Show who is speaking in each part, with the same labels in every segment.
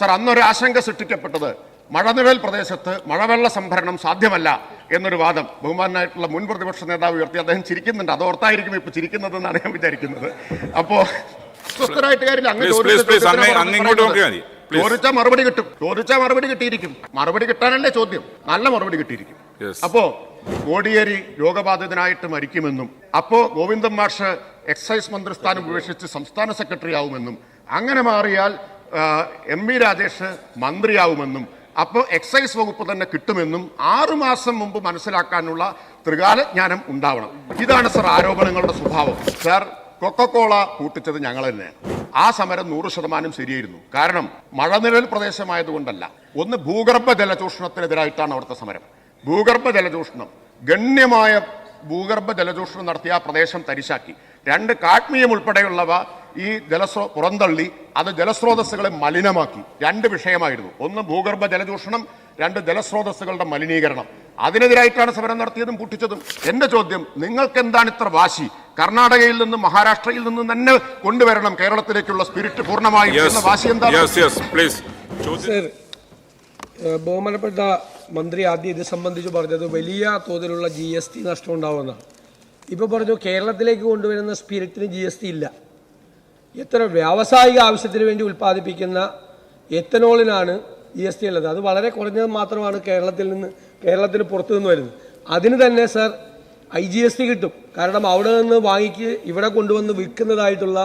Speaker 1: Sir അന്നൊരു ആശങ്ക സൃഷ്ടിക്കപ്പെട്ടത് മഴനിഴൽ പ്രദേശത്ത് മഴവെള്ള സംഭരണം സാധ്യമല്ല എന്നൊരു വാദം ബഹുമാനായിട്ടുള്ള മുൻ പ്രതിപക്ഷ നേതാവ് ഉയർത്തി അദ്ദേഹം ചിരിക്കുന്നുണ്ട്. അത് ഓർത്തായിരിക്കും ഇപ്പൊ ചിരിക്കുന്നതെന്നാണ് ഞാൻ വിചാരിക്കുന്നത്. അപ്പോ അസ്വസ്ഥരായിട്ട് കാര്യമില്ല. ചോദിച്ചാൽ മറുപടി കിട്ടും. ചോദിച്ചാൽ മറുപടി കിട്ടിയിരിക്കും. മറുപടി കിട്ടാനല്ലേ ചോദ്യം. നല്ല മറുപടി കിട്ടിയിരിക്കും. അപ്പോ കോടിയേരി രോഗബാധിതനായിട്ട് മരിക്കുമെന്നും അപ്പോ ഗോവിന്ദൻ മാഷ് എക്സൈസ് മന്ത്രിസ്ഥാനം ഉപേക്ഷിച്ച് സംസ്ഥാന സെക്രട്ടറി ആവുമെന്നും അങ്ങനെ മാറിയാൽ എം വി രാജേഷ് മന്ത്രിയാവുമെന്നും അപ്പോൾ എക്സൈസ് വകുപ്പ് തന്നെ കിട്ടുമെന്നും ആറുമാസം മുമ്പ് മനസ്സിലാക്കാനുള്ള ത്രികാല ജ്ഞാനം ഉണ്ടാവണം. ഇതാണ് സർ ആരോപണങ്ങളുടെ സ്വഭാവം. സാർ കൊക്കക്കോള കൂട്ടിച്ചത് ഞങ്ങൾ തന്നെയാണ്. ആ സമരം നൂറ് ശതമാനം ശരിയായിരുന്നു. കാരണം മഴനിഴൽ പ്രദേശമായതുകൊണ്ടല്ല. ഒന്ന് ഭൂഗർഭ ജലചൂഷണത്തിനെതിരായിട്ടാണ് അവിടുത്തെ സമരം. ഭൂഗർഭ ജലചൂഷണം. ഗണ്യമായ ഭൂഗർഭ ജലചൂഷണം നടത്തിയ ആ പ്രദേശം തരിശാക്കി. രണ്ട് കാഡ്മിയം ഉൾപ്പെടെയുള്ളവ ഈ ജലസ്രോ പുറന്തള്ളി അത് ജലസ്രോതസ്സുകളെ മലിനമാക്കി. രണ്ട് വിഷയമായിരുന്നു. ഒന്ന് ഭൂഗർഭ ജലചൂഷണം രണ്ട് ജലസ്രോതസ്സുകളുടെ മലിനീകരണം. അതിനെതിരായിട്ടാണ് സമരം നടത്തിയതും പൂട്ടിച്ചതും. എന്റെ ചോദ്യം നിങ്ങൾക്ക് എന്താണ് ഇത്ര വാശി? കർണാടകയിൽ നിന്നും മഹാരാഷ്ട്രയിൽ നിന്നും തന്നെ കൊണ്ടുവരണം കേരളത്തിലേക്കുള്ള സ്പിരിറ്റ് പൂർണമായി വാശി എന്താണ്?
Speaker 2: യെസ് യെസ് പ്ലീസ് ചോദ്യം
Speaker 3: സർ ഏഹ് ബഹുമാനപ്പെട്ട മന്ത്രി ആദ്യം ഇത് സംബന്ധിച്ച് പറഞ്ഞത് വലിയ തോതിലുള്ള ജി എസ് ടി നഷ്ടം ഉണ്ടാവുമെന്നാണ്. ഇപ്പോൾ പറഞ്ഞു കേരളത്തിലേക്ക് കൊണ്ടുവരുന്ന സ്പിരിറ്റിന് ജി എസ് ടി ഇല്ല. എത്ര വ്യാവസായിക ആവശ്യത്തിന് വേണ്ടി ഉൽപ്പാദിപ്പിക്കുന്ന എത്തനോളിനാണ് ജി എസ് ടി ഉള്ളത്. അത് വളരെ കുറഞ്ഞത് മാത്രമാണ് കേരളത്തിൽ നിന്ന് കേരളത്തിന് പുറത്തു നിന്ന് വരുന്നത്. അതിന് തന്നെ sir I G S T കിട്ടും. കാരണം അവിടെ നിന്ന് വാങ്ങിക്ക് ഇവിടെ കൊണ്ടുവന്ന് വിൽക്കുന്നതായിട്ടുള്ള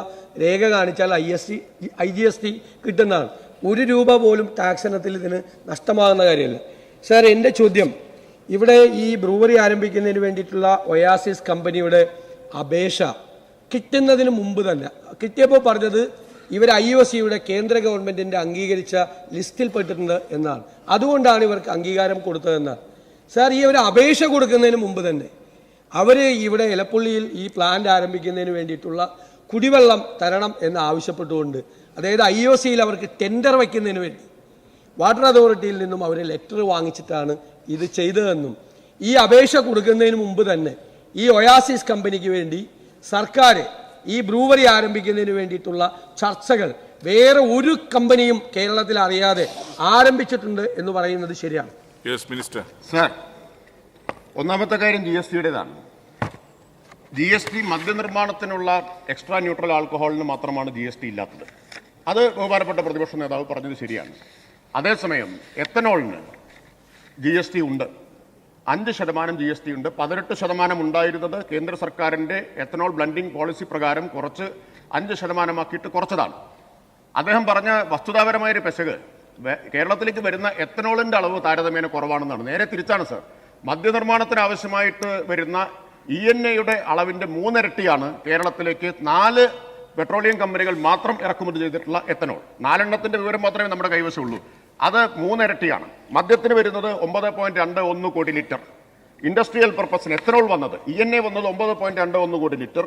Speaker 3: രേഖ കാണിച്ചാൽ I S T I G S T കിട്ടുന്നതാണ്. ഒരു രൂപ പോലും ടാക്സ് ഇനത്തിൽ ഇതിന് നഷ്ടമാകുന്ന കാര്യമല്ല. സർ എന്റെ ചോദ്യം ഇവിടെ ഈ ബ്രൂവറി ആരംഭിക്കുന്നതിന് വേണ്ടിയിട്ടുള്ള ഒയാസിസ് കമ്പനിയുടെ അപേക്ഷ കിട്ടുന്നതിന് മുമ്പ് തന്നെ കിട്ടിയപ്പോൾ പറഞ്ഞത് ഇവർ ഐ ഒ സിയുടെ കേന്ദ്ര ഗവൺമെന്റിന്റെ അംഗീകരിച്ച ലിസ്റ്റിൽ പെട്ടിട്ടുണ്ട് എന്നാണ്. അതുകൊണ്ടാണ് ഇവർക്ക് അംഗീകാരം കൊടുത്തതെന്നാണ് സാർ ഈ ഒരു അപേക്ഷ കൊടുക്കുന്നതിന് മുമ്പ് തന്നെ അവർ ഇവിടെ ഇലപ്പുള്ളിയിൽ ഈ പ്ലാന്റ് ആരംഭിക്കുന്നതിന് വേണ്ടിയിട്ടുള്ള കുടിവെള്ളം തരണം എന്ന് ആവശ്യപ്പെട്ടുകൊണ്ട് അതായത് ഐ ഒ സിയിൽ അവർക്ക് ടെൻഡർ വയ്ക്കുന്നതിന് വേണ്ടി വാട്ടർ അതോറിറ്റിയിൽ നിന്നും അവർ ലെറ്റർ വാങ്ങിച്ചിട്ടാണ് ഇത് ചെയ്തതെന്നും ഈ അപേക്ഷ കൊടുക്കുന്നതിന് മുമ്പ് തന്നെ ഈ ഒയാസിസ് കമ്പനിക്ക് വേണ്ടി സർക്കാർ ഈ ബ്രൂവറി ആരംഭിക്കുന്നതിന് വേണ്ടിയിട്ടുള്ള ചർച്ചകൾ വേറെ ഒരു കമ്പനിയും കേരളത്തിൽ അറിയാതെ ആരംഭിച്ചിട്ടുണ്ട് എന്ന് പറയുന്നത് ശരിയാണ്.
Speaker 2: യെസ് മിനിസ്റ്റർ
Speaker 1: സാർ ഒന്നാമത്തെ കാര്യം ജി എസ് ടിയുടേതാണ് ജി എസ് ടി മദ്യനിർമ്മാണത്തിനുള്ള എക്സ്ട്രാ ന്യൂട്രൽ ആൽക്കഹോളിന് മാത്രമാണ് ജി എസ് ടി ഇല്ലാത്തത്. അത് ബഹുമാനപ്പെട്ട പ്രതിപക്ഷ നേതാവ് പറഞ്ഞത് ശരിയാണ്. അതേസമയം എത്തനോളിന് ജി എസ് ടി ഉണ്ട്. അഞ്ച് ശതമാനം ജി എസ് ടി ഉണ്ട്. പതിനെട്ട് ശതമാനം ഉണ്ടായിരുന്നത് കേന്ദ്ര സർക്കാരിന്റെ എത്തനോൾ ബ്ലൻഡിംഗ് പോളിസി പ്രകാരം കുറച്ച് അഞ്ച് ശതമാനമാക്കിയിട്ട് കുറച്ചതാണ്. അദ്ദേഹം പറഞ്ഞ വസ്തുതാപരമായൊരു പെശക് കേരളത്തിലേക്ക് വരുന്ന എത്തനോളിന്റെ അളവ് താരതമ്യേന കുറവാണെന്നാണ്. നേരെ തിരിച്ചാണ് സർ. മദ്യനിർമ്മാണത്തിന് ആവശ്യമായിട്ട് വരുന്ന ഇ എൻ എയുടെ അളവിന്റെ മൂന്നിരട്ടിയാണ് കേരളത്തിലേക്ക് നാല് പെട്രോളിയം കമ്പനികൾ മാത്രം ഇറക്കുമതി ചെയ്തിട്ടുള്ള എത്തനോൾ നാലെണ്ണത്തിന്റെ വിവരം മാത്രമേ നമ്മുടെ കൈവശമുള്ളൂ. അത് മൂന്നിരട്ടിയാണ്. മദ്യത്തിന് വരുന്നത് ഒമ്പത് പോയിന്റ് രണ്ട് ഒന്ന് കോടി ലിറ്റർ. ഇൻഡസ്ട്രിയൽ പർപ്പസിന് എത്തനോൾ വന്നത് ഇ എൻ എ വന്നത് ഒമ്പത് പോയിന്റ് രണ്ട് ഒന്ന് കോടി ലിറ്റർ.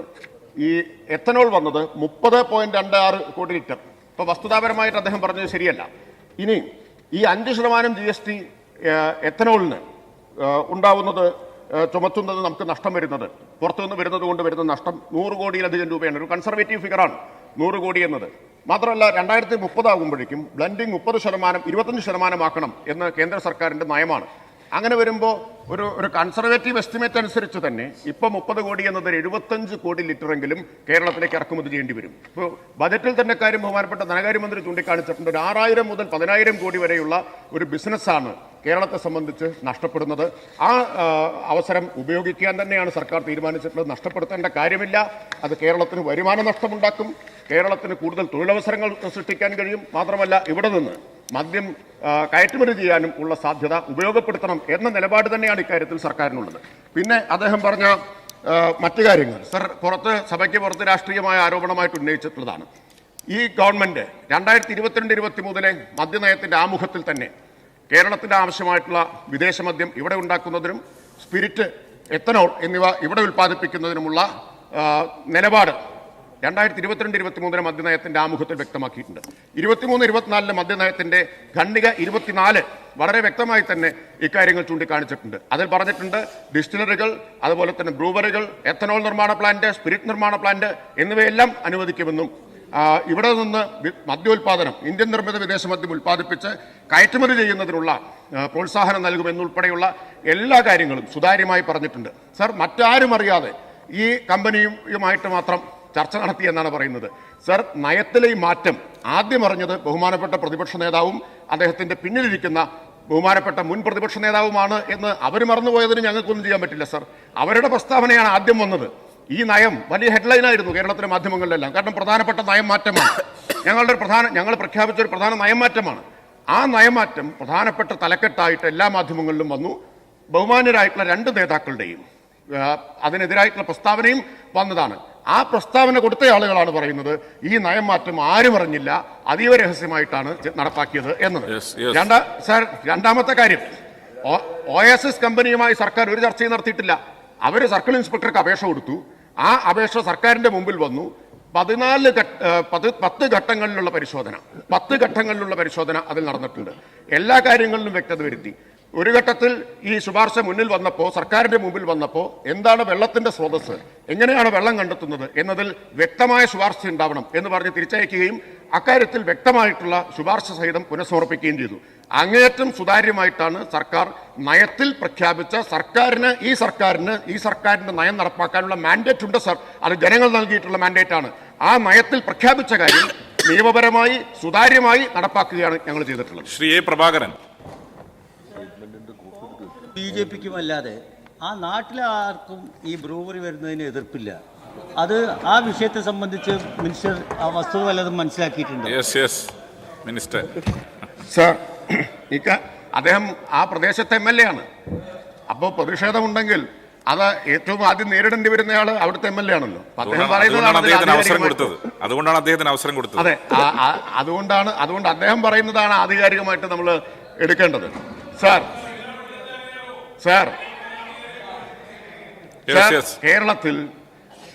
Speaker 1: ഈ എത്തനോൾ വന്നത് മുപ്പത് പോയിന്റ് രണ്ട് ആറ് കോടി ലിറ്റർ. ഇപ്പൊ വസ്തുതാപരമായിട്ട് അദ്ദേഹം പറഞ്ഞത് ശരിയല്ല. ഇനി ഈ അഞ്ച് ശതമാനം ജി എസ് ടി എത്തനോളിന് ഉണ്ടാവുന്നത് ചുമത്തുന്നത് നമുക്ക് നഷ്ടം വരുന്നത് പുറത്തുനിന്ന് വരുന്നത് കൊണ്ട് വരുന്ന നഷ്ടം നൂറ് കോടിയിലധികം രൂപയാണ്. ഒരു കൺസർവേറ്റീവ് ഫിഗറാണ് നൂറ് കോടി എന്നത്. മാത്രമല്ല രണ്ടായിരത്തി മുപ്പതാകുമ്പോഴേക്കും ബ്ലൻഡിങ് മുപ്പത് ശതമാനം ഇരുപത്തഞ്ച് ശതമാനമാക്കണം എന്ന് കേന്ദ്ര സർക്കാരിന്റെ നയമാണ്. അങ്ങനെ വരുമ്പോൾ ഒരു ഒരു കൺസർവേറ്റീവ് എസ്റ്റിമേറ്റ് അനുസരിച്ച് തന്നെ ഇപ്പം മുപ്പത് കോടി എന്നത് എഴുപത്തഞ്ച് കോടി ലിറ്ററെങ്കിലും കേരളത്തിലേക്ക് ഇറക്കുമതി ചെയ്യേണ്ടി വരും. ഇപ്പോൾ ബജറ്റിൽ തന്നെ കാര്യം ബഹുമാനപ്പെട്ട ധനകാര്യമന്ത്രി ചൂണ്ടിക്കാണിച്ചിട്ടുണ്ട് ഒരു ആറായിരം മുതൽ പതിനായിരം കോടി വരെയുള്ള ഒരു ബിസിനസ്സാണ് കേരളത്തെ സംബന്ധിച്ച് നഷ്ടപ്പെടുന്നത്. ആ അവസരം ഉപയോഗിക്കാൻ തന്നെയാണ് സർക്കാർ തീരുമാനിച്ചിട്ടുള്ളത്. നഷ്ടപ്പെടുത്തേണ്ട കാര്യമില്ല. അത് കേരളത്തിന് വരുമാന നഷ്ടമുണ്ടാക്കും. കേരളത്തിന് കൂടുതൽ തൊഴിലവസരങ്ങൾ സൃഷ്ടിക്കാൻ കഴിയും. മാത്രമല്ല ഇവിടെ നിന്ന് മദ്യം കയറ്റുമതി ചെയ്യാനും ഉള്ള സാധ്യത ഉപയോഗപ്പെടുത്തണം എന്ന നിലപാട് തന്നെയാണ് ഇക്കാര്യത്തിൽ സർക്കാരിനുള്ളത്. പിന്നെ അദ്ദേഹം പറഞ്ഞ മറ്റു കാര്യങ്ങൾ. സർ പുറത്ത് സഭയ്ക്ക് പുറത്ത് രാഷ്ട്രീയമായ ആരോപണമായിട്ട് ഉന്നയിച്ചിട്ടുള്ളതാണ്. ഈ ഗവൺമെന്റ് രണ്ടായിരത്തി ഇരുപത്തിരണ്ട് ഇരുപത്തി മൂന്നിലെ മദ്യനയത്തിന്റെ ആമുഖത്തിൽ തന്നെ കേരളത്തിന്റെ ആവശ്യമായിട്ടുള്ള വിദേശ മദ്യം ഇവിടെ ഉണ്ടാക്കുന്നതിനും സ്പിരിറ്റ് എത്തനോൾ എന്നിവ ഇവിടെ ഉൽപ്പാദിപ്പിക്കുന്നതിനുമുള്ള നിലപാട് രണ്ടായിരത്തി ഇരുപത്തിരണ്ട് ഇരുപത്തി മൂന്നിലെ മദ്യനയത്തിന്റെ ആമുഖത്തിൽ വ്യക്തമാക്കിയിട്ടുണ്ട്. ഇരുപത്തിമൂന്ന് ഇരുപത്തിനാലിലെ മദ്യനയത്തിന്റെ ഖണ്ഡിക ഇരുപത്തിനാല് വളരെ വ്യക്തമായി തന്നെ ഇക്കാര്യങ്ങൾ ചൂണ്ടിക്കാണിച്ചിട്ടുണ്ട്. അതിൽ പറഞ്ഞിട്ടുണ്ട് ഡിസ്റ്റിലറികൾ അതുപോലെ തന്നെ ബ്രൂവറികൾ എത്തനോൾ നിർമ്മാണ പ്ലാന്റ് സ്പിരിറ്റ് നിർമ്മാണ പ്ലാന്റ് എന്നിവയെല്ലാം അനുവദിക്കുമെന്നും ഇവിടെ നിന്ന് മദ്യോൽപാദനം ഇന്ത്യൻ നിർമ്മിത വിദേശ മദ്യം ഉൽപ്പാദിപ്പിച്ച് കയറ്റുമതി ചെയ്യുന്നതിനുള്ള പ്രോത്സാഹനം നൽകുമെന്നുൾപ്പെടെയുള്ള എല്ലാ കാര്യങ്ങളും സുതാര്യമായി പറഞ്ഞിട്ടുണ്ട്. സർ മറ്റാരും അറിയാതെ ഈ കമ്പനിയുമായിട്ട് മാത്രം ചർച്ച നടത്തി എന്നാണ് പറയുന്നത്. സർ നയത്തിലെ ഈ മാറ്റം ആദ്യം അറിഞ്ഞത് ബഹുമാനപ്പെട്ട പ്രതിപക്ഷ നേതാവും അദ്ദേഹത്തിന്റെ പിന്നിലിരിക്കുന്ന ബഹുമാനപ്പെട്ട മുൻ പ്രതിപക്ഷ നേതാവുമാണ് എന്ന് അവർ മറന്നുപോയതിന് ഞങ്ങൾക്കൊന്നും ചെയ്യാൻ പറ്റില്ല സർ. അവരുടെ പ്രസ്താവനയാണ് ആദ്യം വന്നത്. ഈ നയം വലിയ ഹെഡ്ലൈനായിരുന്നു കേരളത്തിലെ മാധ്യമങ്ങളിലെല്ലാം. കാരണം പ്രധാനപ്പെട്ട നയം മാറ്റമാണ്. ഞങ്ങളുടെ പ്രധാന ഞങ്ങൾ പ്രഖ്യാപിച്ച ഒരു പ്രധാന നയമാറ്റമാണ് ആ നയമാറ്റം പ്രധാനപ്പെട്ട തലക്കെട്ടായിട്ട് എല്ലാ മാധ്യമങ്ങളിലും വന്നു. ബഹുമാന്യരായിട്ടുള്ള രണ്ട് നേതാക്കളുടെയും അതിനെതിരായിട്ടുള്ള പ്രസ്താവനയും വന്നതാണ്. ആ പ്രസ്താവന കൊടുത്ത ആളുകളാണ് പറയുന്നത് ഈ നയം മാറ്റം ആരും അറിഞ്ഞില്ല അതീവ രഹസ്യമായിട്ടാണ് നടപ്പാക്കിയത് എന്നത്. രണ്ടാ സാർ രണ്ടാമത്തെ കാര്യം ഒ എസ് എസ് കമ്പനിയുമായി സർക്കാർ ഒരു ചർച്ചയും നടത്തിയിട്ടില്ല. അവർ സർക്കിൾ ഇൻസ്പെക്ടർക്ക് അപേക്ഷ കൊടുത്തു. ആ അപേക്ഷ സർക്കാരിന്റെ മുമ്പിൽ വന്നു. പതിനാല് പത്ത് ഘട്ടങ്ങളിലുള്ള പരിശോധന. പത്ത് ഘട്ടങ്ങളിലുള്ള പരിശോധന അതിൽ നടന്നിട്ടുണ്ട്. എല്ലാ കാര്യങ്ങളിലും വ്യക്തത വരുത്തി. ഒരു ഘട്ടത്തിൽ ഈ ശുപാർശ മുന്നിൽ വന്നപ്പോൾ സർക്കാരിന്റെ മുമ്പിൽ വന്നപ്പോൾ എന്താണ് വെള്ളത്തിന്റെ സ്രോതസ് എങ്ങനെയാണ് വെള്ളം കണ്ടെത്തുന്നത്? എന്നതിൽ വ്യക്തമായ ശുപാർശ ഉണ്ടാവണം എന്ന് പറഞ്ഞ് തിരിച്ചയക്കുകയും അക്കാര്യത്തിൽ വ്യക്തമായിട്ടുള്ള ശുപാർശ സഹിതം പുനഃസമർപ്പിക്കുകയും ചെയ്തു. അങ്ങേയറ്റം സുതാര്യമായിട്ടാണ് സർക്കാർ നയത്തിൽ പ്രഖ്യാപിച്ച സർക്കാരിന് ഈ സർക്കാരിന് ഈ സർക്കാരിന്റെ നയം നടപ്പാക്കാനുള്ള മാൻഡേറ്റ് ഉണ്ട് സർ. അത് ജനങ്ങൾ നൽകിയിട്ടുള്ള മാൻഡേറ്റ് ആണ്. ആ നയത്തിൽ പ്രഖ്യാപിച്ച കാര്യം നിയമപരമായി സുതാര്യമായി നടപ്പാക്കുകയാണ് ഞങ്ങൾ ചെയ്തിട്ടുള്ളത്.
Speaker 2: Shri A Prabhakaran
Speaker 4: B J പിക്കും അല്ലാതെ ആ നാട്ടിലെ ആർക്കും ഈ ബ്രൂവറി വരുന്നതിന് എതിർപ്പില്ല. അത് ആ വിഷയത്തെ സംബന്ധിച്ച് മിനിസ്റ്റർ ആ വസ്തുത വല്ലതും മനസ്സിലാക്കിയിട്ടുണ്ട്?
Speaker 2: യെസ് യെസ് മിനിസ്റ്റർ
Speaker 1: സാർ ഇക്ക അദ്ദേഹം ആ പ്രദേശത്തെ എം എൽ എ ആണ്. അപ്പോൾ പ്രതിഷേധമുണ്ടെങ്കിൽ അത് ഏറ്റവും ആദ്യം നേരിടേണ്ടി വരുന്നയാൾ അവിടുത്തെ എം എൽ എ ആണല്ലോ. അപ്പൊ അദ്ദേഹം
Speaker 2: അതുകൊണ്ടാണ് അദ്ദേഹത്തിന് അവസരം
Speaker 1: പറയുന്നതാണ്
Speaker 2: കൊടുത്തത്. അതുകൊണ്ടാണ് അദ്ദേഹത്തിന് അവസരം കൊടുത്തത്.
Speaker 1: അതെ ആ- ആ- അതുകൊണ്ടാണ് അതുകൊണ്ട് അദ്ദേഹം പറയുന്നതാണ് ആധികാരികമായിട്ട് നമ്മൾ എടുക്കേണ്ടത്. Sir sir. കേരളത്തിൽ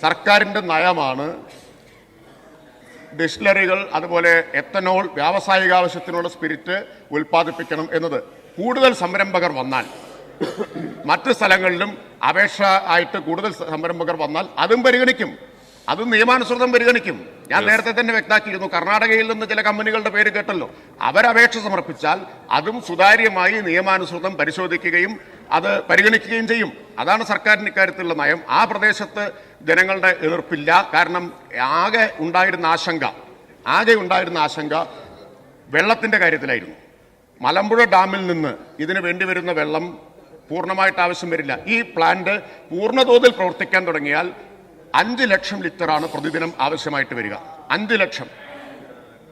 Speaker 1: സർക്കാരിന്റെ നയമാണ് ഡിസ്റ്റിലറികൾ അതുപോലെ എത്തനോൾ വ്യാവസായിക ആവശ്യത്തിനുള്ള സ്പിരിറ്റ് ഉൽപ്പാദിപ്പിക്കണം എന്നത്. കൂടുതൽ സംരംഭകർ വന്നാൽ മറ്റ് സ്ഥലങ്ങളിലും അപേക്ഷ ആയിട്ട് കൂടുതൽ സംരംഭകർ വന്നാൽ അതും പരിഗണിക്കും. അതും നിയമാനുസൃതം പരിഗണിക്കും. ഞാൻ നേരത്തെ തന്നെ വ്യക്താക്കിയിരുന്നു കർണാടകയിൽ നിന്ന് ചില കമ്പനികളുടെ പേര് കേട്ടല്ലോ. അവരപേക്ഷ സമർപ്പിച്ചാൽ അതും സുതാര്യമായി നിയമാനുസൃതം പരിശോധിക്കുകയും അത് പരിഗണിക്കുകയും ചെയ്യും. അതാണ് സർക്കാരിന് ഇക്കാര്യത്തിലുള്ള നയം. ആ പ്രദേശത്ത് ജനങ്ങളുടെ എതിർപ്പില്ല. കാരണം ആകെ ഉണ്ടായിരുന്ന ആശങ്ക ആകെ ഉണ്ടായിരുന്ന ആശങ്ക വെള്ളത്തിന്റെ കാര്യത്തിലായിരുന്നു. മലമ്പുഴ ഡാമിൽ നിന്ന് ഇതിന് വേണ്ടി വരുന്ന വെള്ളം പൂർണമായിട്ട് ആവശ്യം വരില്ല. ഈ പ്ലാന്റ് പൂർണതോതിൽ പ്രവർത്തിക്കാൻ തുടങ്ങിയാൽ അഞ്ച് ലക്ഷം ലിറ്ററാണ് പ്രതിദിനം ആവശ്യമായിട്ട് വരിക. അഞ്ച് ലക്ഷം.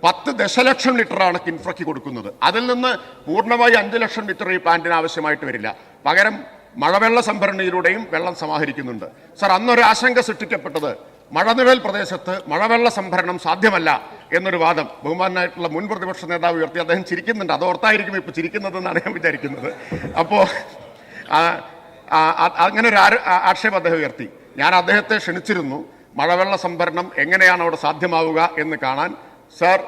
Speaker 1: പത്ത് ദശലക്ഷം ലിറ്ററാണ് കിൻഫ്രയ്ക്ക് കൊടുക്കുന്നത്. അതിൽ നിന്ന് പൂർണമായി അഞ്ച് ലക്ഷം ലിറ്റർ ഈ പ്ലാന്റിന് ആവശ്യമായിട്ട് വരില്ല. പകരം മഴവെള്ള സംഭരണിയിലൂടെയും വെള്ളം സമാഹരിക്കുന്നുണ്ട്. സർ അന്നൊരു ആശങ്ക സൃഷ്ടിക്കപ്പെട്ടത് മഴനിഴൽ പ്രദേശത്ത് മഴവെള്ള സംഭരണം സാധ്യമല്ല എന്നൊരു വാദം ബഹുമാനായിട്ടുള്ള മുൻ പ്രതിപക്ഷ നേതാവ് ഉയർത്തി അദ്ദേഹം ചിരിക്കുന്നുണ്ട്. അത് ഓർത്തായിരിക്കും ഇപ്പോൾ ചിരിക്കുന്നതെന്നാണ് ഞാൻ വിചാരിക്കുന്നത്. അപ്പോൾ അങ്ങനെ ഒരു ആക്ഷേപം അദ്ദേഹം ഉയർത്തി. ഞാൻ അദ്ദേഹത്തെ ക്ഷണിച്ചിരുന്നു. മഴവെള്ള സംഭരണം എങ്ങനെയാണ് അവിടെ സാധ്യമാവുക എന്ന് കാണാൻ സാർ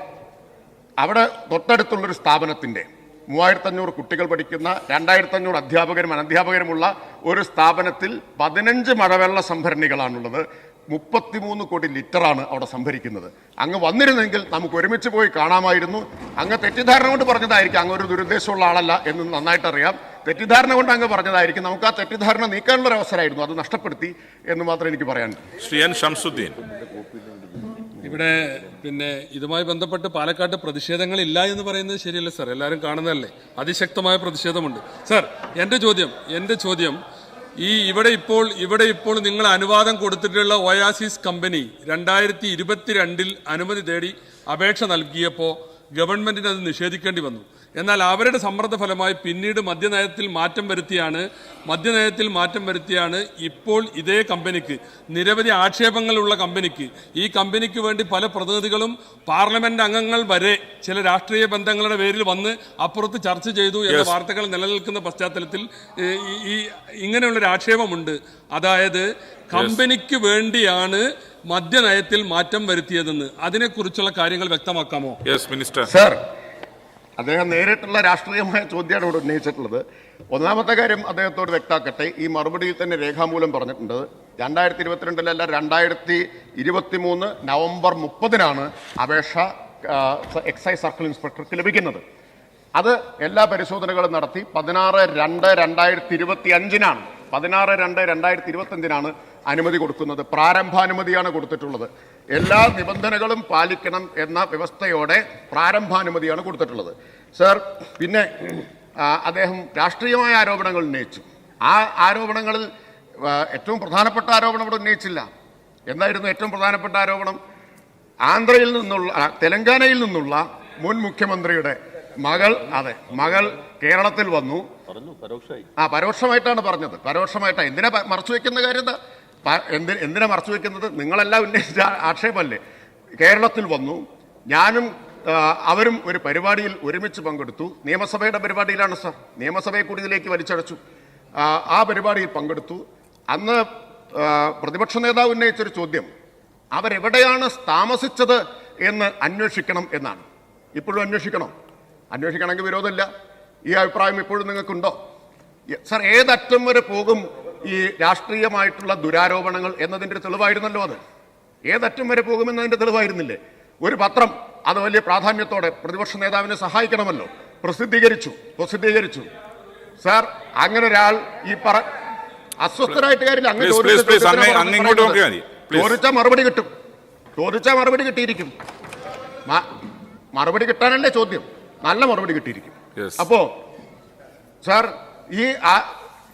Speaker 1: അവിടെ തൊട്ടടുത്തുള്ളൊരു സ്ഥാപനത്തിന്റെ മൂവായിരത്തഞ്ഞൂറ് കുട്ടികൾ പഠിക്കുന്ന രണ്ടായിരത്തഞ്ഞൂറ് അധ്യാപകരും അനധ്യാപകരുമുള്ള ഒരു സ്ഥാപനത്തിൽ പതിനഞ്ച് മഴവെള്ള സംഭരണികളാണുള്ളത്. മുപ്പത്തിമൂന്ന് കോടി ലിറ്ററാണ് അവിടെ സംഭരിക്കുന്നത്. അങ്ങ് വന്നിരുന്നെങ്കിൽ നമുക്ക് ഒരുമിച്ച് പോയി കാണാമായിരുന്നു. അങ്ങ് തെറ്റിദ്ധാരണ കൊണ്ട് പറഞ്ഞതായിരിക്കും അങ്ങ് ഒരു ദുരുദ്ദേശമുള്ള ആളല്ല എന്ന് നന്നായിട്ടറിയാം. തെറ്റിദ്ധാരണ കൊണ്ട് അങ്ങ് പറഞ്ഞതായിരിക്കും നമുക്ക് ആ തെറ്റിദ്ധാരണ നീക്കാനുള്ള ഒരു അവസരമായിരുന്നു അത് നഷ്ടപ്പെടുത്തി എന്ന് മാത്രം എനിക്ക് പറയാനുള്ളൂ
Speaker 2: ശ്രീ എൻ ഷംസുദ്ദീൻ.
Speaker 5: ഇവിടെ പിന്നെ ഇതുമായി ബന്ധപ്പെട്ട് പാലക്കാട്ട് പ്രതിഷേധങ്ങളില്ല എന്ന് പറയുന്നത് ശരിയല്ല സാർ. എല്ലാവരും കാണുന്നതല്ലേ? അതിശക്തമായ പ്രതിഷേധമുണ്ട്. സാർ എന്റെ ചോദ്യം എന്റെ ചോദ്യം. ഈ ഇവിടെ ഇപ്പോൾ ഇവിടെ ഇപ്പോൾ നിങ്ങൾ അനുവാദം കൊടുത്തിട്ടുള്ള ഒയാസിസ് കമ്പനി രണ്ടായിരത്തി ഇരുപത്തിരണ്ടിൽ അനുമതി തേടി അപേക്ഷ നൽകിയപ്പോൾ ഗവൺമെന്റിന് അത് നിഷേധിക്കേണ്ടി വന്നു. എന്നാൽ അവരുടെ സമ്മർദ്ദ ഫലമായി പിന്നീട് മദ്യനയത്തിൽ മാറ്റം വരുത്തിയാണ് മദ്യനയത്തിൽ മാറ്റം വരുത്തിയാണ് ഇപ്പോൾ ഇതേ കമ്പനിക്ക്. നിരവധി ആക്ഷേപങ്ങളുള്ള കമ്പനിക്ക്. ഈ കമ്പനിക്ക് വേണ്ടി പല പ്രതിനിധികളും പാർലമെന്റ് അംഗങ്ങൾ വരെ ചില രാഷ്ട്രീയ ബന്ധങ്ങളുടെ പേരിൽ വന്ന് അപ്പുറത്ത് ചർച്ച ചെയ്തു എന്ന വാർത്തകൾ നിലനിൽക്കുന്ന പശ്ചാത്തലത്തിൽ ഈ ഈ- ഇങ്ങനെയുള്ളൊരു ആക്ഷേപമുണ്ട്. അതായത് കമ്പനിക്ക് വേണ്ടിയാണ് മദ്യനയത്തിൽ മാറ്റം വരുത്തിയതെന്ന് അതിനെക്കുറിച്ചുള്ള കാര്യങ്ങൾ വ്യക്തമാക്കാമോ?
Speaker 2: യെസ് മിനിസ്റ്റർ
Speaker 1: സർ അദ്ദേഹം നേരിട്ടുള്ള രാഷ്ട്രീയമായ ചോദ്യമാണ് ഇവിടെ ഉന്നയിച്ചിട്ടുള്ളത്. ഒന്നാമത്തെ കാര്യം അദ്ദേഹത്തോട് വ്യക്താക്കട്ടെ ഈ മറുപടിയിൽ തന്നെ രേഖാമൂലം പറഞ്ഞിട്ടുണ്ട്. രണ്ടായിരത്തി ഇരുപത്തിരണ്ടിലല്ല രണ്ടായിരത്തി ഇരുപത്തി മൂന്ന് നവംബർ മുപ്പതിനാണ് അപേക്ഷ എക്സൈസ് സർക്കിൾ ഇൻസ്പെക്ടർക്ക് ലഭിക്കുന്നത്. അത് എല്ലാ പരിശോധനകളും നടത്തി പതിനാറ് രണ്ട് രണ്ടായിരത്തി ഇരുപത്തി അഞ്ചിനാണ് പതിനാറ് രണ്ട് രണ്ടായിരത്തി ഇരുപത്തി അഞ്ചിനാണ് അനുമതി കൊടുക്കുന്നത്. പ്രാരംഭാനുമതിയാണ് കൊടുത്തിട്ടുള്ളത്. എല്ലാ നിബന്ധനകളും പാലിക്കണം എന്ന വ്യവസ്ഥയോടെ പ്രാരംഭാനുമതിയാണ് കൊടുത്തിട്ടുള്ളത്. സർ പിന്നെ അദ്ദേഹം രാഷ്ട്രീയമായ ആരോപണങ്ങൾ ഉന്നയിച്ചു. ആ ആരോപണങ്ങളിൽ ഏറ്റവും പ്രധാനപ്പെട്ട ആരോപണം ഇവിടെ ഉന്നയിച്ചില്ല. എന്തായിരുന്നു ഏറ്റവും പ്രധാനപ്പെട്ട ആരോപണം? ആന്ധ്രയിൽ നിന്നുള്ള തെലങ്കാനയിൽ നിന്നുള്ള മുൻ മുഖ്യമന്ത്രിയുടെ മകൾ അതെ മകൾ കേരളത്തിൽ വന്നു. ആ പരോക്ഷമായിട്ടാണ് പറഞ്ഞത്. പരോക്ഷമായിട്ടാണ്. എന്തിനാ മറച്ചു വെക്കുന്ന കാര്യം എന്താ? പ- എന്തിനാ മറച്ചു വെക്കുന്നത്? നിങ്ങളെല്ലാം ഉന്നയിച്ച ആക്ഷേപമല്ലേ? കേരളത്തിൽ വന്നു. ഞാനും അവരും ഒരു പരിപാടിയിൽ ഒരുമിച്ച് പങ്കെടുത്തു. നിയമസഭയുടെ പരിപാടിയിലാണ് സാർ. നിയമസഭയെ കൂടി ഇതിലേക്ക് വലിച്ചടച്ചു. ആ പരിപാടിയിൽ പങ്കെടുത്തു. അന്ന് പ്രതിപക്ഷ നേതാവ് ഉന്നയിച്ചൊരു ചോദ്യം. അവരെവിടെയാണ് താമസിച്ചത് എന്ന് അന്വേഷിക്കണം എന്നാണ്. ഇപ്പോഴും അന്വേഷിക്കണം. അന്വേഷിക്കണമെങ്കിൽ വിരോധമില്ല. ഈ അഭിപ്രായം ഇപ്പോഴും നിങ്ങൾക്കുണ്ടോ? സാർ ഏതറ്റം വരെ പോകും ഈ രാഷ്ട്രീയമായിട്ടുള്ള ദുരാരോപണങ്ങൾ എന്നതിന്റെ തെളിവായിരുന്നല്ലോ അത്? ഏതറ്റം വരെ പോകും പോകുമെന്നതിന്റെ തെളിവായിരുന്നില്ലേ? ഒരു പത്രം അത് വലിയ പ്രാധാന്യത്തോടെ പ്രതിപക്ഷ നേതാവിനെ സഹായിക്കണമല്ലോ. പ്രസിദ്ധീകരിച്ചു പ്രസിദ്ധീകരിച്ചു. സാർ അങ്ങനെ ഒരാൾ ഈ പറ അസ്വസ്ഥനായിട്ട് കാര്യമില്ല.
Speaker 2: അങ്ങനെ.
Speaker 1: ചോദിച്ചാൽ മറുപടി കിട്ടും. ചോദിച്ചാൽ മറുപടി കിട്ടിയിരിക്കും. മറുപടി കിട്ടാനല്ലേ ചോദ്യം? നല്ല മറുപടി കിട്ടിയിരിക്കും. അപ്പോ സാർ ഈ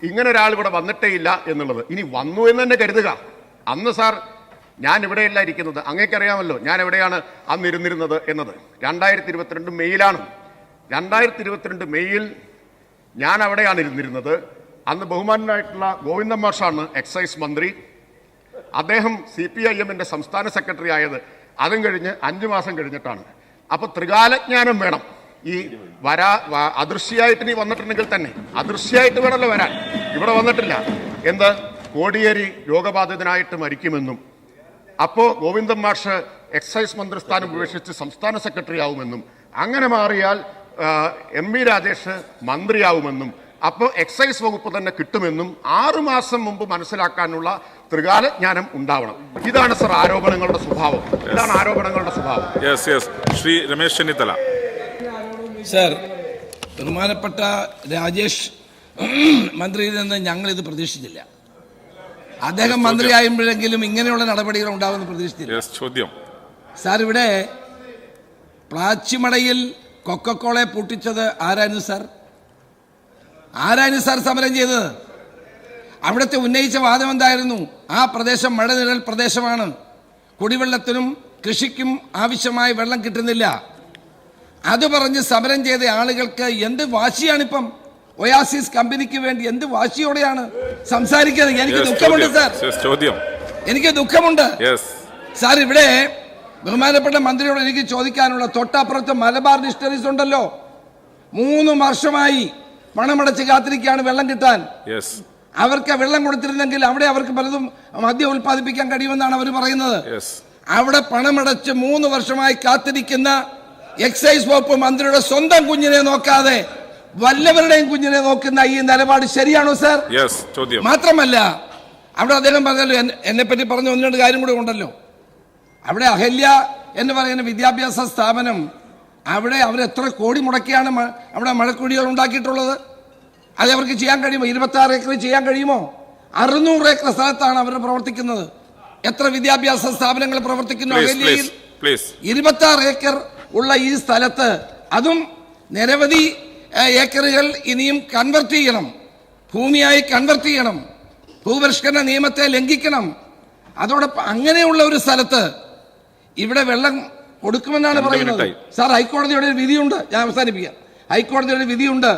Speaker 1: ഇങ്ങനെ ഒരാൾ ഇവിടെ വന്നിട്ടേ ഇല്ല എന്നുള്ളത്. ഇനി വന്നു എന്ന് തന്നെ കരുതുക. അന്ന് സാർ ഞാൻ ഇവിടെയല്ല ഇരിക്കുന്നത്. അങ്ങേക്കറിയാമല്ലോ ഞാൻ എവിടെയാണ് അന്ന് ഇരുന്നിരുന്നത് എന്നത്. രണ്ടായിരത്തി ഇരുപത്തിരണ്ട് മെയ്യിലാണ് രണ്ടായിരത്തി ഇരുപത്തിരണ്ട് മെയ്യിൽ ഞാൻ അവിടെയാണ് ഇരുന്നിരുന്നത്. അന്ന് ബഹുമാനായിട്ടുള്ള ഗോവിന്ദൻ മാഷാണ് എക്സൈസ് മന്ത്രി. അദ്ദേഹം സി പി ഐ എമ്മിന്റെ സംസ്ഥാന സെക്രട്ടറി ആയത്. അതും കഴിഞ്ഞ് അഞ്ച് മാസം കഴിഞ്ഞിട്ടാണ്. അപ്പോൾ ത്രികാലജ്ഞാനം വേണം. ഈ വരാ അദൃശ്യമായിട്ട് നീ വന്നിട്ടുണ്ടെങ്കിൽ തന്നെ അദൃശ്യമായിട്ട് വേണമല്ലോ വരാൻ. ഇവിടെ വന്നിട്ടില്ല. എന്ത്? കോടിയേരി രോഗബാധിതനായിട്ട് മരിക്കുമെന്നും അപ്പോൾ ഗോവിന്ദൻ മാഷ് എക്സൈസ് മന്ത്രിസ്ഥാനം ഉപേക്ഷിച്ച് സംസ്ഥാന സെക്രട്ടറി ആവുമെന്നും അങ്ങനെ മാറിയാൽ എം വി രാജേഷ് മന്ത്രിയാവുമെന്നും അപ്പോൾ എക്സൈസ് വകുപ്പ് തന്നെ കിട്ടുമെന്നും ആറുമാസം മുമ്പ് മനസ്സിലാക്കാനുള്ള ത്രികാലജ്ഞാനം ഉണ്ടാവണം. ഇതാണ് സർ ആരോപണങ്ങളുടെ സ്വഭാവം. ഇതാണ് ആരോപണങ്ങളുടെ സ്വഭാവം.
Speaker 2: ശ്രീ രമേശ് ചെന്നിത്തല.
Speaker 6: സർ ബഹുമാനപ്പെട്ട രാജേഷ് മന്ത്രിയിൽ നിന്ന് ഞങ്ങൾ ഇത് പ്രതീക്ഷിച്ചില്ല. അദ്ദേഹം മന്ത്രിയായുമ്പോഴെങ്കിലും ഇങ്ങനെയുള്ള നടപടികൾ ഉണ്ടാകുമെന്ന് പ്രതീക്ഷിച്ചില്ല.
Speaker 2: ചോദ്യം.
Speaker 6: സാർ ഇവിടെ പ്ലാച്ചിമടയിൽ കൊക്കക്കോളെ പൂട്ടിച്ചത് ആരായിരുന്നു സാർ? ആരായിരുന്നു സാർ സമരം ചെയ്തത്? അവിടുത്തെ ഉന്നയിച്ച വാദം എന്തായിരുന്നു? ആ പ്രദേശം മഴനിഴൽ പ്രദേശമാണ്. കുടിവെള്ളത്തിനും കൃഷിക്കും ആവശ്യമായ വെള്ളം കിട്ടുന്നില്ല. അത് പറഞ്ഞ് സമരം ചെയ്ത ആളുകൾക്ക് എന്ത് വാശിയാണിപ്പം ഒയാസിസ് കമ്പനിക്ക് വേണ്ടി എന്ത് വാശിയോടെയാണ് സംസാരിക്കുന്നത്? എനിക്ക് ദുഃഖമുണ്ട് സാർ.
Speaker 2: ചോദ്യം.
Speaker 6: എനിക്ക് ദുഃഖമുണ്ട്. സാർ ഇവിടെ ബഹുമാനപ്പെട്ട മന്ത്രിയോട് എനിക്ക് ചോദിക്കാനുള്ള തൊട്ടപ്പുറത്ത് മലബാർ ഡിസ്റ്ററീസ് ഉണ്ടല്ലോ. മൂന്ന് വർഷമായി പണമടച്ച് കാത്തിരിക്കുകയാണ് വെള്ളം കിട്ടാൻ. അവർക്ക് വെള്ളം കൊടുത്തിരുന്നെങ്കിൽ അവിടെ അവർക്ക് പലതും മദ്യം ഉൽപ്പാദിപ്പിക്കാൻ കഴിയുമെന്നാണ് അവർ പറയുന്നത്. അവിടെ പണമടച്ച് മൂന്ന് വർഷമായി കാത്തിരിക്കുന്ന എക്സൈസ് വകുപ്പ് മന്ത്രിയുടെ സ്വന്തം കുഞ്ഞിനെ നോക്കാതെ വല്ലവരുടെയും കുഞ്ഞിനെ നോക്കുന്ന ഈ നിലപാട് ശരിയാണോ സാർ? മാത്രമല്ല അവിടെ അദ്ദേഹം പറഞ്ഞല്ലോ എന്നെ- പറ്റി പറഞ്ഞ ഒന്ന് രണ്ട് കാര്യം കൂടെ ഉണ്ടല്ലോ. അവിടെ അഹല്യ എന്ന് പറയുന്ന വിദ്യാഭ്യാസ സ്ഥാപനം അവിടെ അവർ എത്ര കോടി മുടക്കിയാണ് അവിടെ മഴക്കുഴികൾ ഉണ്ടാക്കിയിട്ടുള്ളത്. അത് അവർക്ക് ചെയ്യാൻ കഴിയുമോ? ഇരുപത്തി ആറ് ഏക്കർ ചെയ്യാൻ കഴിയുമോ? അറുന്നൂറ് ഏക്കർ സ്ഥലത്താണ് അവർ പ്രവർത്തിക്കുന്നത്. എത്ര വിദ്യാഭ്യാസ സ്ഥാപനങ്ങൾ പ്രവർത്തിക്കുന്നു അഹല്യയിൽ? ഇരുപത്തി ആറ് ഏക്കർ ഉള്ള ഈ സ്ഥലത്ത് അതും നിരവധി ഏക്കറുകൾ ഇനിയും കൺവെർട്ട് ചെയ്യണം. ഭൂമിയായി കൺവെർട്ട് ചെയ്യണം. ഭൂപരിഷ്കരണ നിയമത്തെ ലംഘിക്കണം. അതോടൊപ്പം അങ്ങനെയുള്ള ഒരു സ്ഥലത്ത് ഇവിടെ വെള്ളം കൊടുക്കുമെന്നാണ് പറയുന്നത്. സാർ ഹൈക്കോടതിയുടെ ഒരു വിധിയുണ്ട്. ഞാൻ അവസാനിപ്പിക്കാം. ഹൈക്കോടതിയുടെ ഒരു വിധിയുണ്ട്.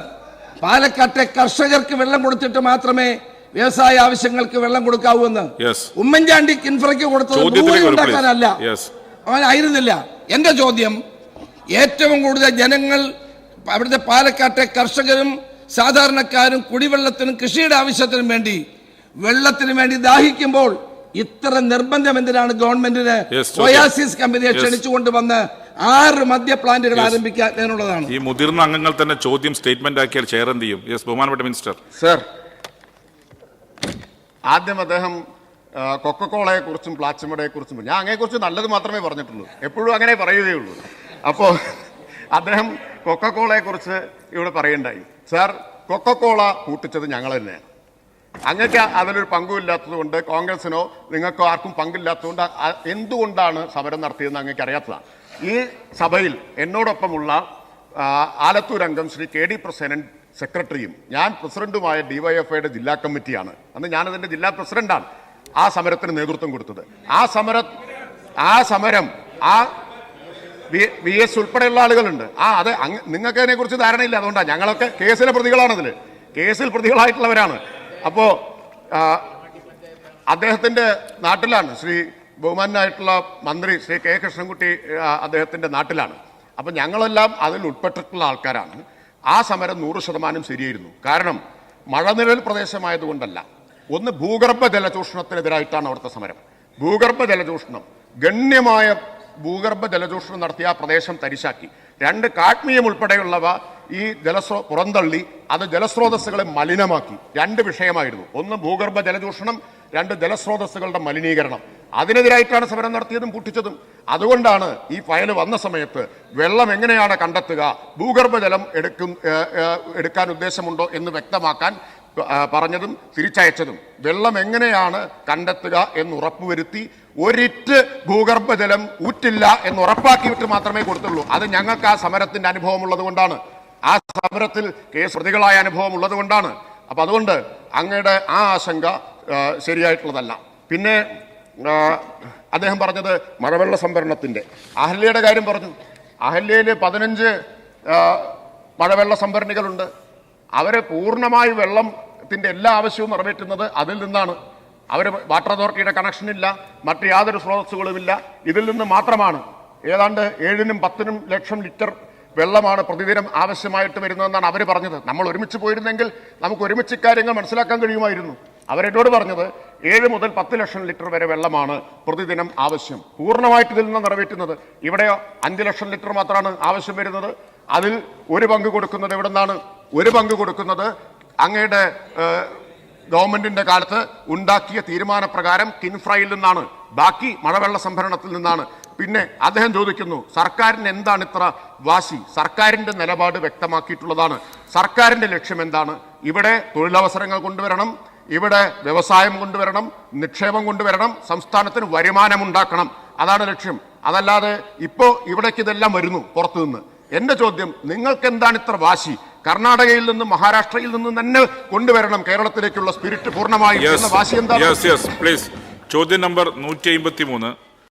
Speaker 6: പാലക്കാട്ടെ കർഷകർക്ക് വെള്ളം കൊടുത്തിട്ട് മാത്രമേ വ്യവസായ ആവശ്യങ്ങൾക്ക് വെള്ളം കൊടുക്കാവൂ എന്ന്. ഉമ്മൻചാണ്ടി കിൻഫ്രയ്ക്ക് കൊടുത്തത്. ഉണ്ടാക്കാനല്ല. അവനായിരുന്നില്ല. എന്റെ ചോദ്യം ഏറ്റവും കൂടുതൽ ജനങ്ങൾ അവിടുത്തെ പാലക്കാട്ടെ കർഷകരും സാധാരണക്കാരും കുടിവെള്ളത്തിനും കൃഷിയുടെ ആവശ്യത്തിനും വേണ്ടി വെള്ളത്തിനു വേണ്ടി ദാഹിക്കുമ്പോൾ ഇത്ര നിർബന്ധം എന്തിനാണ് ഗവൺമെന്റിന് ഒയാസിസ് കമ്പനിയെ. ക്ഷണിച്ചുകൊണ്ട് വന്ന് ആറ് മദ്യ പ്ലാന്റുകൾ ആരംഭിക്കാൻ എന്നുള്ളതാണ്?
Speaker 2: ഈ മുതിർന്ന അംഗങ്ങൾ തന്നെ ചോദ്യം സ്റ്റേറ്റ്മെന്റ് ആക്കിയാൽ ചെയർ എന്ത് ചെയ്യും? യെസ് ബഹുമാനപ്പെട്ട മിനിസ്റ്റർ
Speaker 1: സർ ആദ്യം അദ്ദേഹം കൊക്കക്കോളയെ കുറിച്ചും പ്ലാച്ചിമടയെ കുറിച്ചും ഞാൻ അങ്ങനെക്കുറിച്ച് നല്ലത് മാത്രമേ പറഞ്ഞിട്ടുള്ളൂ. എപ്പോഴും അങ്ങനെ പറയുകയുള്ളൂ അപ്പോൾ അദ്ദേഹം കൊക്കക്കോളയെക്കുറിച്ച് ഇവിടെ പറയണ്ടായി സാർ കൊക്കക്കോള കൂട്ടിച്ചത് ഞങ്ങൾ തന്നെയാണ്. അങ്ങക്ക് അതിലൊരു പങ്കുമില്ലാത്തതുകൊണ്ട് കോൺഗ്രസിനോ നിങ്ങൾക്കോ ആർക്കും പങ്കില്ലാത്തതുകൊണ്ട് എന്തുകൊണ്ടാണ് സമരം നടത്തിയതെന്ന് അങ്ങക്ക് അറിയാത്തതാണ് ഈ സഭയിൽ എന്നോടൊപ്പമുള്ള ആ, ആലത്തൂർ അംഗം ശ്രീ കെ ഡി പ്രസേനൻ സെക്രട്ടറിയും ഞാൻ പ്രസിഡന്റുമായ ഡിവൈഎഫ്ഐയുടെ ജില്ലാ കമ്മിറ്റിയാണ്. അന്ന് ഞാനതിന്റെ ജില്ലാ പ്രസിഡന്റാണ് ആ സമരത്തിന് നേതൃത്വം കൊടുത്തത്. ആ സമര ആ സമരം ആ വി- എസ് ഉൾപ്പെടെയുള്ള ആളുകളുണ്ട്. ആ അത് നിങ്ങൾക്ക് അതിനെ കുറിച്ച് ധാരണയില്ല. അതുകൊണ്ടാണ് ഞങ്ങളൊക്കെ കേസിലെ പ്രതികളാണ് അതിൽ കേസിൽ പ്രതികളായിട്ടുള്ളവരാണ്. അപ്പോൾ അദ്ദേഹത്തിന്റെ നാട്ടിലാണ്. ശ്രീ ബഹുമാനായിട്ടുള്ള മന്ത്രി ശ്രീ കെ കൃഷ്ണൻകുട്ടി അദ്ദേഹത്തിന്റെ നാട്ടിലാണ്. അപ്പം ഞങ്ങളെല്ലാം അതിൽ ഉൾപ്പെട്ടിട്ടുള്ള ആൾക്കാരാണ്. ആ സമരം നൂറ് ശതമാനം ശരിയായിരുന്നു. കാരണം മഴനിഴൽ പ്രദേശമായതുകൊണ്ടല്ല. ഒന്ന് ഭൂഗർഭ ജലചൂഷണത്തിനെതിരായിട്ടാണ് അവിടുത്തെ സമരം. ഭൂഗർഭ ജലചൂഷണം. ഗണ്യമായ ഭൂഗർഭ ജലചൂഷണം നടത്തിയ ആ പ്രദേശം തരിശാക്കി. രണ്ട് കാഡ്മിയം ഉൾപ്പെടെയുള്ളവ ഈ ജലസ്രോ പുറന്തള്ളി അത് ജലസ്രോതസ്സുകളെ മലിനമാക്കി. രണ്ട് വിഷയമായിരുന്നു. ഒന്ന് ഭൂഗർഭ ജലചൂഷണം രണ്ട് ജലസ്രോതസ്സുകളുടെ മലിനീകരണം. അതിനെതിരായിട്ടാണ് സമരം നടത്തിയതും പൂട്ടിച്ചതും. അതുകൊണ്ടാണ് ഈ ഫയൽ വന്ന സമയത്ത് വെള്ളം എങ്ങനെയാണ് കണ്ടെത്തുക ഭൂഗർഭജലം എടുക്കും എടുക്കാൻ ഉദ്ദേശമുണ്ടോ എന്ന് വ്യക്തമാക്കാൻ പറഞ്ഞതും തിരിച്ചയച്ചതും. വെള്ളം എങ്ങനെയാണ് കണ്ടെത്തുക എന്ന് ഉറപ്പുവരുത്തി ഒരിറ്റ് ഭൂഗർഭജലം ഊറ്റില്ല എന്ന് ഉറപ്പാക്കിയിട്ട് മാത്രമേ കൊടുത്തുള്ളൂ. അത് ഞങ്ങൾക്ക് ആ സമരത്തിന്റെ അനുഭവം ഉള്ളത് കൊണ്ടാണ്. ആ സമരത്തിൽ കേസ് പ്രതികളായ അനുഭവം ഉള്ളത് കൊണ്ടാണ്. അപ്പൊ അതുകൊണ്ട് അങ്ങയുടെ ആ ആശങ്ക ശരിയായിട്ടുള്ളതല്ല. പിന്നെ അദ്ദേഹം പറഞ്ഞത് മഴവെള്ള സംഭരണത്തിന്റെ. അഹല്യയുടെ കാര്യം പറഞ്ഞു. അഹല്യയിൽ പതിനഞ്ച് മഴവെള്ള സംഭരണികളുണ്ട്. അവർ പൂർണമായി വെള്ളത്തിന്റെ എല്ലാ ആവശ്യവും നിറവേറ്റുന്നത് അതിൽ നിന്നാണ്. അവർ വാട്ടർ അതോറിറ്റിയുടെ കണക്ഷൻ ഇല്ല മറ്റ് യാതൊരു സ്രോതസ്സുകളുമില്ല. ഇതിൽ നിന്ന് മാത്രമാണ് ഏതാണ്ട് ഏഴിനും പത്തിനും ലക്ഷം ലിറ്റർ വെള്ളമാണ് പ്രതിദിനം ആവശ്യമായിട്ട് വരുന്നതെന്നാണ് അവർ പറഞ്ഞത്. നമ്മൾ ഒരുമിച്ച് പോയിരുന്നെങ്കിൽ നമുക്ക് ഒരുമിച്ച് കാര്യങ്ങൾ മനസ്സിലാക്കാൻ കഴിയുമായിരുന്നു. അവരെന്നോട് പറഞ്ഞത് ഏഴ് മുതൽ പത്ത് ലക്ഷം ലിറ്റർ വരെ വെള്ളമാണ് പ്രതിദിനം ആവശ്യം. പൂർണമായിട്ട് ഇതിൽ നിന്ന് നിറവേറ്റുന്നത് ഇവിടെ അഞ്ച് ലക്ഷം ലിറ്റർ മാത്രമാണ് ആവശ്യം വരുന്നത്. അതിൽ ഒരു പങ്ക് കൊടുക്കുന്നത് എവിടെ നിന്നാണ് ഒരു പങ്ക് കൊടുക്കുന്നത് അങ്ങയുടെ ഗവൺമെന്റിന്റെ കാലത്ത് ഉണ്ടാക്കിയ തീരുമാനപ്രകാരം കിൻഫ്രയിൽ നിന്നാണ്. ബാക്കി മഴവെള്ള സംഭരണത്തിൽ നിന്നാണ്. പിന്നെ അദ്ദേഹം ചോദിക്കുന്നു സർക്കാരിന് എന്താണ് ഇത്ര വാശി? സർക്കാരിന്റെ നിലപാട് വ്യക്തമാക്കിയിട്ടുള്ളതാണ്. സർക്കാരിന്റെ ലക്ഷ്യം എന്താണ്? ഇവിടെ തൊഴിലവസരങ്ങൾ കൊണ്ടുവരണം ഇവിടെ വ്യവസായം കൊണ്ടുവരണം നിക്ഷേപം കൊണ്ടുവരണം സംസ്ഥാനത്തിന് വരുമാനമുണ്ടാക്കണം അതാണ് ലക്ഷ്യം. അതല്ലാതെ ഇപ്പോൾ ഇവിടേക്ക് ഇതെല്ലാം വരുന്നു പുറത്തുനിന്ന്. എന്റെ ചോദ്യം നിങ്ങൾക്ക് എന്താണ് ഇത്ര വാശി? കർണാടകയിൽ നിന്നും മഹാരാഷ്ട്രയിൽ നിന്നും തന്നെ കൊണ്ടുവരണം കേരളത്തിലേക്കുള്ള സ്പിരിറ്റ് പൂർണമായി. വാശി
Speaker 2: ചോദ്യം നമ്പർ നൂറ്റി അമ്പത്തി മൂന്ന്